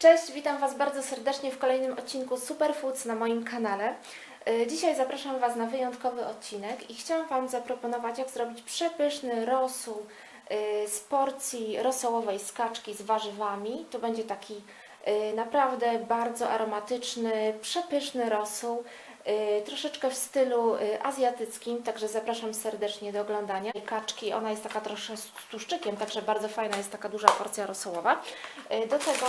Cześć, witam Was bardzo serdecznie w kolejnym odcinku Superfoods na moim kanale. Y, Dzisiaj zapraszam Was na wyjątkowy odcinek i chciałam Wam zaproponować, jak zrobić przepyszny rosół y, z porcji rosołowej z kaczki z warzywami. To będzie taki y, naprawdę bardzo aromatyczny, przepyszny rosół, troszeczkę w stylu y, azjatyckim, także zapraszam serdecznie do oglądania. Kaczki, ona jest taka troszkę z tłuszczykiem, także bardzo fajna jest taka duża porcja rosołowa. Y, Do tego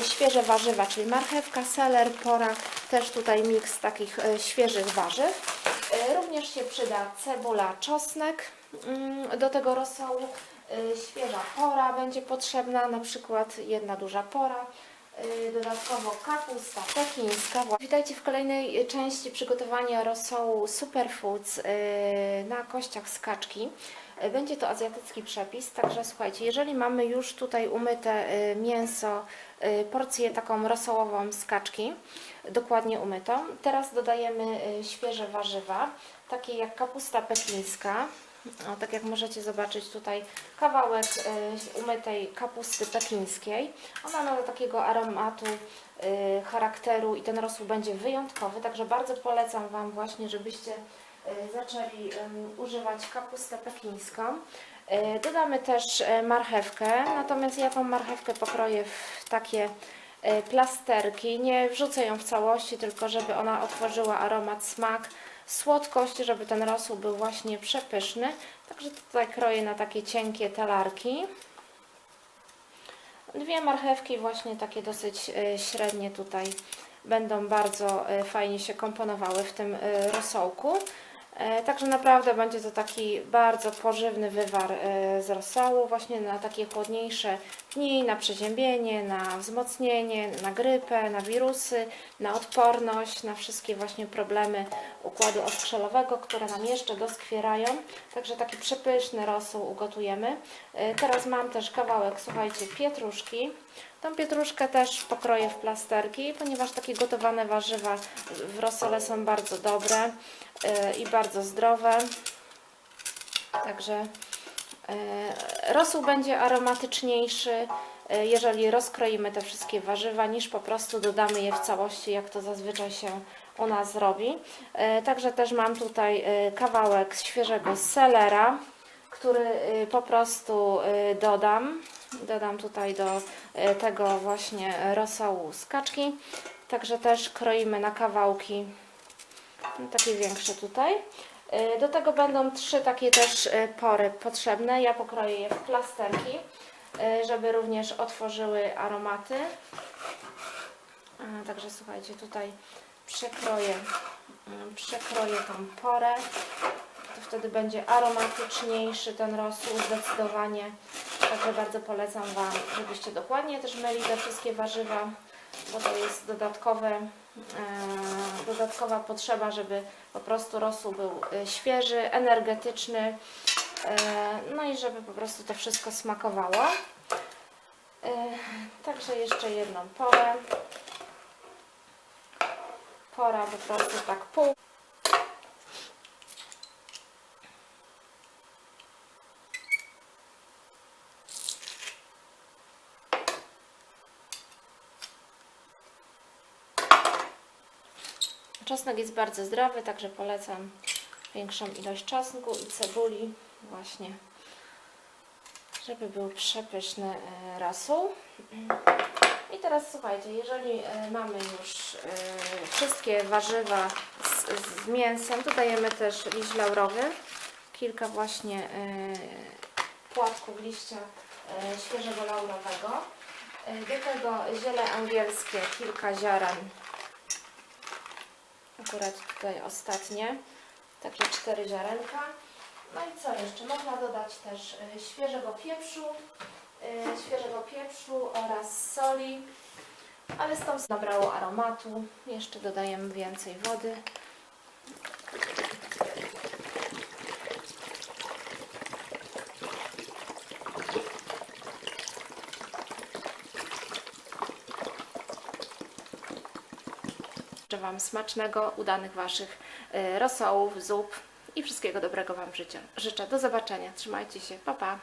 y, świeże warzywa, czyli marchewka, seler, pora, też tutaj miks takich y, świeżych warzyw. Y, Również się przyda cebula, czosnek mm, do tego rosołu. Y, Świeża pora będzie potrzebna, na przykład jedna duża pora. Y, Dodatkowo kapusta pekińska. Witajcie w kolejnej części przygotowania rosołu Superfoods y, na kościach z kaczki. Y, Będzie to azjatycki przepis, także słuchajcie, jeżeli mamy już tutaj umyte mięso, porcję taką rosołową z kaczki, dokładnie umytą, teraz dodajemy świeże warzywa, takie jak kapusta pekińska, o, tak jak możecie zobaczyć tutaj kawałek y, umytej kapusty pekińskiej. Ona ma takiego aromatu, y, charakteru i ten rosół będzie wyjątkowy, także bardzo polecam Wam właśnie, żebyście y, zaczęli używać kapustę pekińską. Dodamy też marchewkę, natomiast ja tą marchewkę pokroję w takie plasterki. Nie wrzucę ją w całości, tylko żeby ona otworzyła aromat, smak, słodkość, żeby ten rosół był właśnie przepyszny. Także tutaj kroję na takie cienkie talarki. Dwie marchewki właśnie takie dosyć e, średnie tutaj będą bardzo e, fajnie się komponowały w tym e, rosołku. E, Także naprawdę będzie to taki bardzo pożywny wywar e, z rosołu, właśnie na takie chłodniejsze dni, na przeziębienie, na wzmocnienie, na grypę, na wirusy, na odporność, na wszystkie właśnie problemy układu oskrzelowego, które nam jeszcze doskwierają. Także taki przepyszny rosół ugotujemy. E, Teraz mam też kawałek, słuchajcie, pietruszki. Tą pietruszkę też pokroję w plasterki, ponieważ takie gotowane warzywa w rosole są bardzo dobre e, i bardzo zdrowe. Także e, rosół będzie aromatyczniejszy, e, jeżeli rozkroimy te wszystkie warzywa, niż po prostu dodamy je w całości, jak to zazwyczaj się u nas robi. Także też mam tutaj kawałek świeżego selera, który e, po prostu e, dodam. Dodam tutaj do e, tego właśnie rosołu z kaczki. Także też kroimy na kawałki, no, takie większe tutaj. Do tego będą trzy takie też pory potrzebne. Ja pokroję je w plasterki, żeby również otworzyły aromaty. Także słuchajcie, tutaj przekroję, przekroję tą porę. Wtedy będzie aromatyczniejszy ten rosół zdecydowanie. Także bardzo polecam Wam, żebyście dokładnie też myli te wszystkie warzywa, bo to jest dodatkowe, e, dodatkowa potrzeba, żeby po prostu rosół był e, świeży, energetyczny, e, no i żeby po prostu to wszystko smakowało. Także jeszcze jedną porę. Pora po prostu tak pół. Czosnek jest bardzo zdrowy, także polecam większą ilość czosnku i cebuli właśnie, żeby był przepyszny e, rosół. I teraz słuchajcie, jeżeli e, mamy już e, wszystkie warzywa z, z mięsem, tu dajemy też liść laurowy, kilka właśnie płatków liścia świeżego laurowego. Do tego ziele angielskie, kilka ziaren akurat tutaj ostatnie, także cztery ziarenka. No i co jeszcze? Można dodać też y, świeżego pieprzu, y, świeżego pieprzu oraz soli, ale stąd nabrało aromatu. Jeszcze dodajemy więcej wody. Życzę Wam smacznego, udanych Waszych y, rosołów, zup i wszystkiego dobrego Wam życzę. Życzę. Do zobaczenia. Trzymajcie się. Pa, pa.